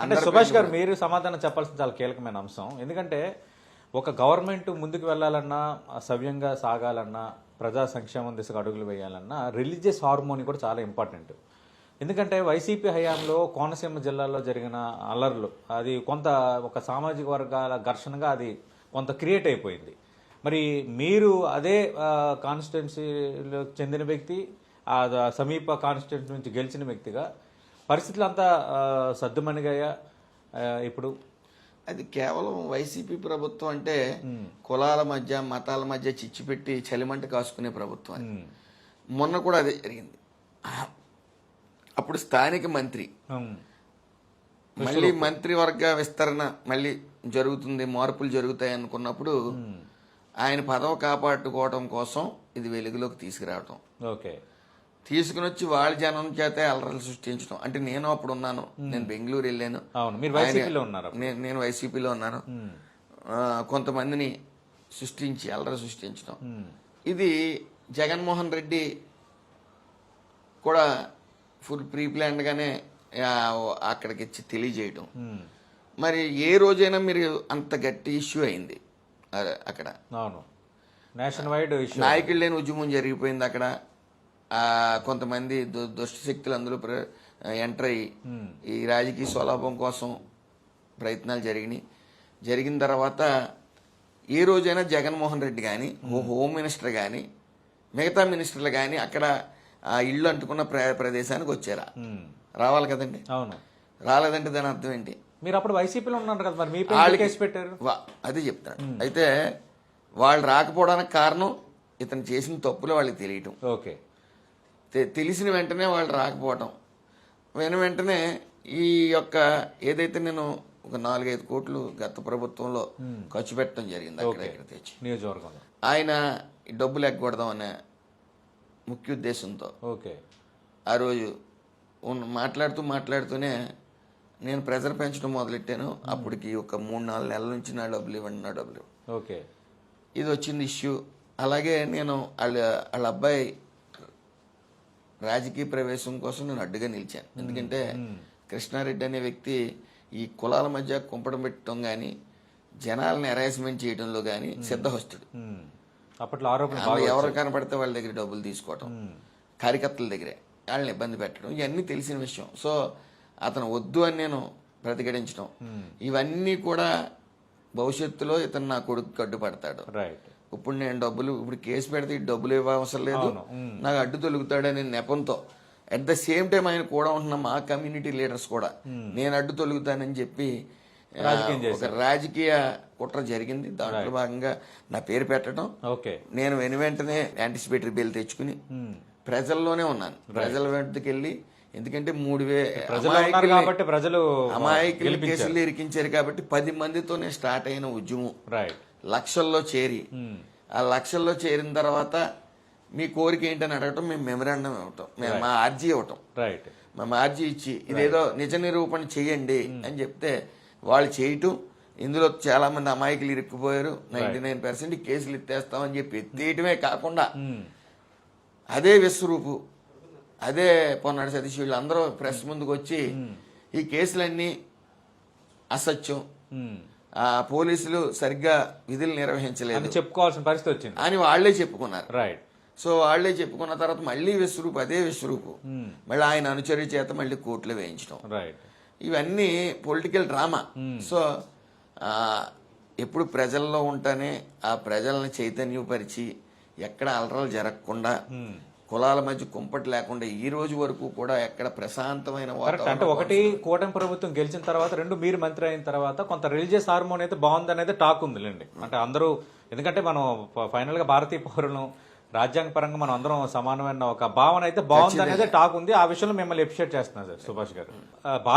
అంటే సుభాష్ గారు మీరు సమాధానం చెప్పాల్సిన చాలా కీలకమైన అంశం. ఎందుకంటే ఒక గవర్నమెంట్ ముందుకు వెళ్ళాలన్నా సవ్యంగా సాగాలన్నా ప్రజా సంక్షేమం దిశగా అడుగులు వేయాలన్నా రిలీజియస్ హార్మోని కూడా చాలా ఇంపార్టెంట్. ఎందుకంటే వైసీపీ హయాంలో కోనసీమ జిల్లాలో జరిగిన అల్లర్లు అది కొంత ఒక సామాజిక వర్గాల ఘర్షణగా అది కొంత క్రియేట్ అయిపోయింది. మరి మీరు అదే కాన్స్టిట్యున్సీలో చెందిన వ్యక్తి సమీప కాన్స్టిట్యున్సీ నుంచి గెలిచిన వ్యక్తిగా పరిస్థితులు అంతా సర్దుమణిగాయా? ఇప్పుడు? అది కేవలం వైసీపీ ప్రభుత్వం అంటే కులాల మధ్య మతాల మధ్య చిచ్చు పెట్టి చలిమంట కాసుకునే ప్రభుత్వం అది. మొన్న కూడా అదే జరిగింది. అప్పుడు స్థానిక మంత్రి. మళ్ళీ మంత్రివర్గ విస్తరణ మళ్ళీ జరుగుతుంది మార్పులు జరుగుతాయి అనుకున్నప్పుడు ఆయన పదవి కాపాడుకోవడం కోసం ఇది వెలుగులోకి తీసుకురావటం. ఓకే. తీసుకుని వచ్చి వాళ్ళ జనం చేతే అలరలు సృష్టించడం. అంటే నేను అప్పుడు ఉన్నాను. నేను బెంగళూరు వెళ్ళాను. అవును. మీరు వైసీపీలో ఉన్నారు నేను వైసీపీలో ఉన్నాను. కొంతమందిని సృష్టించి అల్లరి సృష్టించడం. ఇది జగన్మోహన్ రెడ్డి కూడా ఫుల్ ప్రీ ప్లాన్డ్గానే అక్కడికి ఇచ్చి తెలియజేయడం మరి ఏ రోజైనా మీరు అంత గట్టి ఇష్యూ అయింది. అక్కడ. అవును. నేషన్ వైడ్ నాయకులు లేని ఉద్యమం జరిగిపోయింది అక్కడ. కొంతమంది దు- దుష్ట శక్తులు అందులో ఎంటర్ అయ్యి ఈ రాజకీయ స్వలాభం కోసం ప్రయత్నాలు జరిగినాయి. జరిగిన తర్వాత ఏ రోజైనా జగన్మోహన్ రెడ్డి కానీ హోమ్. మినిస్టర్ కానీ మిగతా మినిస్టర్లు కానీ అక్కడ ఆ ఇల్లు అంటుకున్న ప్ర- ప్రదేశానికి వచ్చారా? రావాలి కదండి. అవును. రాలేదంటే దాని అర్థం ఏంటి? మీరు అప్పుడు వైసీపీలో ఉన్నారు కదా మరి మీ కేసు పెట్టారు. వా- అదే చెప్తాను అయితే వాళ్ళు రాకపోవడానికి కారణం ఇతను చేసిన తప్పులు వాళ్ళకి తెలియటం. ఓకే. తెలిసిన వెంటనే వాళ్ళు రాకపోవటం. వెన వెంటనే ఈ యొక్క ఏదైతే నేను ఒక నాలుగైదు కోట్లు గత ప్రభుత్వంలో ఖర్చు పెట్టడం జరిగింది అక్కడ ఇక్కడ తెచ్చి. నియోజకవర్గంలో. ఆయన డబ్బులు ఎగ్గొడదాం అనే ముఖ్య ఉద్దేశంతో. ఓకే. ఆ రోజు మాట్లాడుతూ మాట్లాడుతూనే నేను ప్రెజర్ పెంచడం మొదలెట్టాను. అప్పటికి ఒక మూడు నాలుగు నెలల నుంచి నా డబ్బులు ఇవ్వండి నా డబ్బులు. ఓకే. ఇది వచ్చింది ఇష్యూ. అలాగే నేను వాళ్ళ వాళ్ళ అబ్బాయి రాజకీయ ప్రవేశం కోసం నేను అడ్డుగా నిలిచాను. ఎందుకంటే కృష్ణారెడ్డి అనే వ్యక్తి ఈ కులాల మధ్య కుంపడం పెట్టడం కానీ జనాలను హెరాస్మెంట్ చేయడంలో కానీ సిద్ధహస్తుడు. అప్పట్లో ఆరోపణ ఎవరు కనపడితే వాళ్ళ దగ్గర డబ్బులు తీసుకోవటం కార్యకర్తల దగ్గరే వాళ్ళని ఇబ్బంది పెట్టడం ఇవన్నీ తెలిసిన విషయం. సో అతను వద్దు అని నేను ప్రతిఘటించడం ఇవన్నీ కూడా భవిష్యత్తులో ఇతను నా కొడుకు అడ్డుపడతాడు రైట్ ఇప్పుడు నేను డబ్బులు ఇప్పుడు కేసు పెడితే ఈ డబ్బులు ఇవ్వ అవసరం లేదు. నాకు అడ్డు తొలుగుతాడనే నెపంతో. అట్ ద సేమ్ టైం ఆయన కూడా ఉంటున్న మా కమ్యూనిటీ లీడర్స్ కూడా. నేను అడ్డు తొలుగుతానని చెప్పి ఒక రాజకీయ కుట్ర జరిగింది. దాంట్లో భాగంగా నా పేరు పెట్టడం. నేను వెను వెంటనే యాంటిసిపేటరీ బిల్ తెచ్చుకుని ప్రజల్లోనే ఉన్నాను. ప్రజల వెంటకి వెళ్ళి ఎందుకంటే మూడు వే కాబట్టి ప్రజలు అమాయకులు కేసులు ఇరికించారు కాబట్టి పది మందితోనే స్టార్ట్ అయిన ఉద్యమం. రైట్ లక్షల్లో చేరి. ఉమ్, ఆ లక్షల్లో చేరిన తర్వాత మీ కోరిక ఏంటని అడగటం మేము మెమరాండం ఇవ్వటం మేము మా ఆర్జీ ఇవ్వటం రైట్ మా ఆర్జీ ఇచ్చి ఇదేదో నిజ నిరూపణ చేయండి అని చెప్తే వాళ్ళు చేయటం ఇందులో చాలా మంది అమాయకులు ఇరుక్కుపోయారు. నైన్టీ నైన్ పర్సెంట్ కేసులు ఎత్తేస్తామని చెప్పి ఎత్తేయటమే కాకుండా ఉమ్, అదే విశ్వరూపు. అదే పొన్నాడు సతీష్ వీళ్ళు అందరూ ప్రెస్ ముందుకు వచ్చి ఈ కేసులన్నీ అసత్యం. పోలీసులు సరిగ్గా విధులు నిర్వహించలేదు. చెప్పుకోవాల్సిన పరిస్థితి వచ్చింది. అని వాళ్ళే చెప్పుకున్నారు. రైట్ సో వాళ్ళే చెప్పుకున్న తర్వాత మళ్ళీ విశ్వరూపు అదే విశ్వరూపు మళ్ళీ ఆయన అనుచరి చేత మళ్ళీ కోర్టులో వేయించడం. ఇవన్నీ పొలిటికల్ డ్రామా. సో ఎప్పుడు ప్రజల్లో ఉంటేనే ఆ ప్రజల్ని చైతన్యపరిచి ఎక్కడ అలరలు జరగకుండా కులాల మధ్య కుంపటి లేకుండా ఈ రోజు వరకు కూడా ఎక్కడ ప్రశాంతమైన అంటే ఒకటి కూటమి ప్రభుత్వం గెలిచిన తర్వాత రెండు మీరు మంత్రి అయిన తర్వాత కొంత రిలీజియస్ హార్మోన్ అయితే బాగుంది అనేది టాక్ ఉందిలేండి. అంటే అందరూ ఎందుకంటే మనం ఫైనల్గా భారతీయ పౌరులను రాజ్యాంగ పరంగా మనం అందరం సమానమైన ఒక భావన అయితే బాగుంది అనేది టాక్ ఉంది. ఆ విషయంలో మిమ్మల్ని ఎప్రిషియేట్ చేస్తున్నాను సార్ సుభాష్ గారు. ఆ,